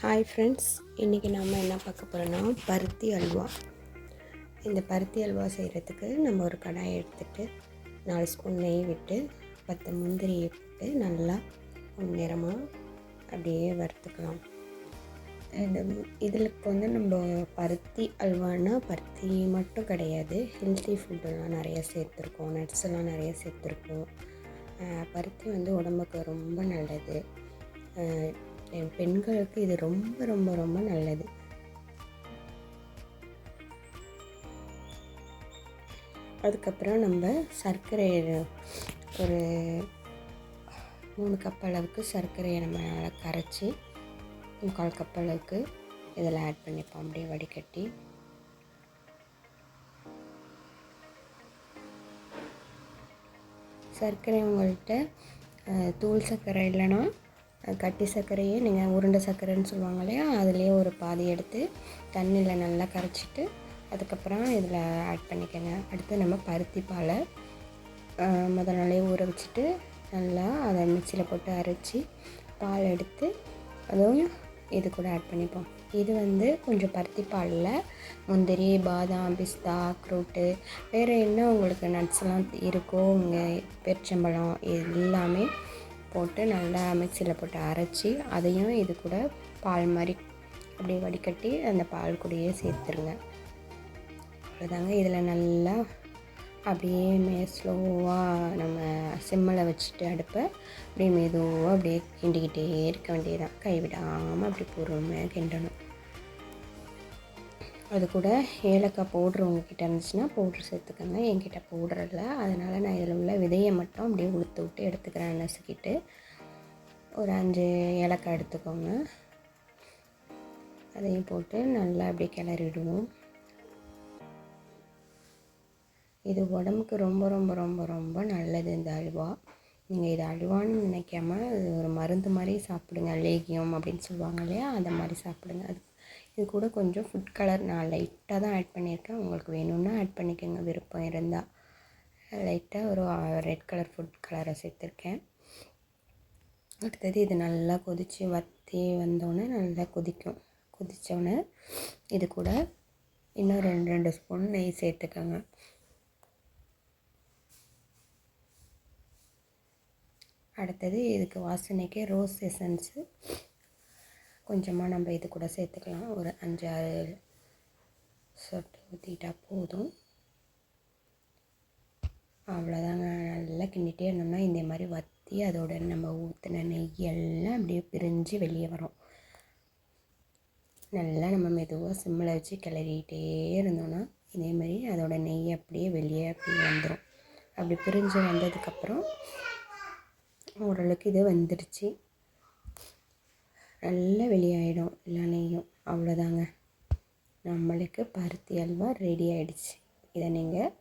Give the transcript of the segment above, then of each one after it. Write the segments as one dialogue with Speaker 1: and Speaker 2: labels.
Speaker 1: Hi friends இன்றைக்கி நம்ம என்ன பார்க்க போகிறோன்னா பருத்தி அல்வா. இந்த பருத்தி அல்வா செய்கிறதுக்கு நம்ம ஒரு கடாயை எடுத்துகிட்டு நாலு ஸ்பூன் நெய் விட்டு பத்து முந்திரியை போட்டு நல்லா நிறமாக அப்படியே வறுத்துக்கலாம். இதில் இப்போ வந்து நம்ம பருத்தி அல்வான்னா பருத்தி மட்டும் கிடையாது ஹெல்த்தி ஃபுட்டெல்லாம் நிறைய சேர்த்துருக்கோம் நட்ஸ் எல்லாம் நிறைய சேர்த்துருக்கோம். பருத்தி வந்து உடம்புக்கு ரொம்ப நல்லது. என் பெண்களுக்கு இது ரொம்ப ரொம்ப ரொம்ப நல்லது. அதுக்கப்புறம் நம்ம சர்க்கரை ஒரு மூணு கப் அளவுக்கு சர்க்கரையை நம்ம நல்லா கரைச்சி முக்கால் கப் அளவுக்கு இதில் ஆட் பண்ணிப்போம் அப்படியே வடிகட்டி. சர்க்கரை உங்கள்கிட்ட தூள் சர்க்கரை இல்லைன்னா கட்டி சர்க்கரையே நீங்கள் உருண்டை சர்க்கரைன்னு சொல்லுவாங்க இல்லையா? அதுலேயே ஒரு பாதி எடுத்து தண்ணியில் நல்லா கரைச்சிட்டு அதுக்கப்புறம் இதில் ஆட் பண்ணிக்கோங்க. அடுத்து நம்ம பருத்தி பாலை முதல் நாளே ஊற வச்சுட்டு நல்லா அதை மிக்சியில் போட்டு அரைச்சி பால் எடுத்து அதுவும் இது கூட ஆட் பண்ணிப்போம். இது வந்து கொஞ்சம் பருத்தி பாலில் முந்திரி பாதாம் பிஸ்தா அக்ரூட்டு வேறு என்ன உங்களுக்கு நட்ஸ்லாம் இருக்கோ இங்கே பெருச்சம்பழம் எல்லாமே போட்டு நல்லா மிக்சியில் போட்டு அரைச்சி அதையும் இது கூட பால் மாதிரி அப்படியே வடிகட்டி அந்த பால் கூடயே சேர்த்துருங்க. அவ்வளோதாங்க இதில் நல்லா அப்படியே மே ஸ்லோவாக நம்ம சிம்மில் வச்சுட்டு அடுப்பை அப்படியே மெதுவாக அப்படியே கிண்டிக்கிட்டே இருக்க வேண்டியதுதான். கைவிடாமல் அப்படி பொறுமையாக கிண்டணும். அது கூட ஏலக்காய் பவுட்ரு உங்ககிட்ட இருந்துச்சுன்னா பவுட்ரு சேர்த்துக்கோங்க. என்கிட்ட பவுட்ரு இல்லை. அதனால் நான் இதில் உள்ள விதையை மட்டும் அப்படியே உளுத்து விட்டு எடுத்துக்கிறேன் நசுக்கிட்டு ஒரு அஞ்சு ஏலக்காய் எடுத்துக்கோங்க. அதையும் போட்டு நல்லா அப்படியே கிளறிடுவோம். இது உடம்புக்கு ரொம்ப ரொம்ப ரொம்ப ரொம்ப நல்லது இந்த அல்வா. நீங்கள் இது அல்வான்னு நினைக்காம இது ஒரு மருந்து மாதிரி சாப்பிடுங்க. லேகியம் அப்படின்னு சொல்லுவாங்க இல்லையா? அந்த மாதிரி சாப்பிடுங்க. அது இது கூட கொஞ்சம் ஃபுட் கலர் நான் லைட்டாக தான் ஆட் பண்ணியிருக்கேன். உங்களுக்கு வேணும்னா ஆட் பண்ணிக்கோங்க விருப்பம் இருந்தால் லைட்டாக ஒரு ரெட் கலர் ஃபுட் கலரை சேர்த்துருக்கேன். அடுத்தது இது நல்லா கொதித்து வற்றி வந்தோடனே நல்லா கொதிக்கும். கொதித்தோடனே இது கூட இன்னும் ரெண்டு ரெண்டு ஸ்பூன் நெய் சேர்த்துக்கோங்க. அடுத்தது இதுக்கு வாசனைக்கு ரோஸ் எசன்ஸு கொஞ்சமாக நம்ம இது கூட சேர்த்துக்கலாம். ஒரு அஞ்சு ஆறு சொட்டு ஊற்றிட்டா போதும். அவ்வளோதாங்க நல்லா கிண்டிகிட்டே இருந்தோம்னா இந்த மாதிரி வற்றி அதோட நம்ம ஊற்றின நெய் எல்லாம் அப்படியே பிரிஞ்சு வெளியே வரும். நல்லா நம்ம மெதுவாக சிம்மில் வச்சு கிளறிக்கிட்டே இருந்தோன்னா இதேமாதிரி அதோட நெய் அப்படியே வெளியே அப்படியே வந்துடும் அப்படி பிரிஞ்சு வந்ததுக்கப்புறம் ஓரளவுக்கு இது வந்துடுச்சு. நல்லா வெளியாயிடும் எல்லா நெய்யும் அவ்வளோதாங்க. நம்மளுக்கு பருத்தி அல்வா ரெடி ஆகிடுச்சு இதை நீங்கள்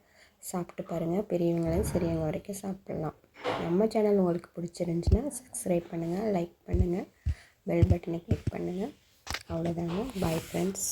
Speaker 1: சாப்பிட்டு பாருங்கள் பெரியவங்களும் சிறியவங்க வரைக்கும் சாப்பிட்லாம். நம்ம சேனல் உங்களுக்கு பிடிச்சிருந்துச்சின்னா சப்ஸ்கிரைப் பண்ணுங்கள் லைக் பண்ணுங்கள் பெல் பட்டனை கிளிக் பண்ணுங்கள் அவ்வளோதாங்க. Bye friends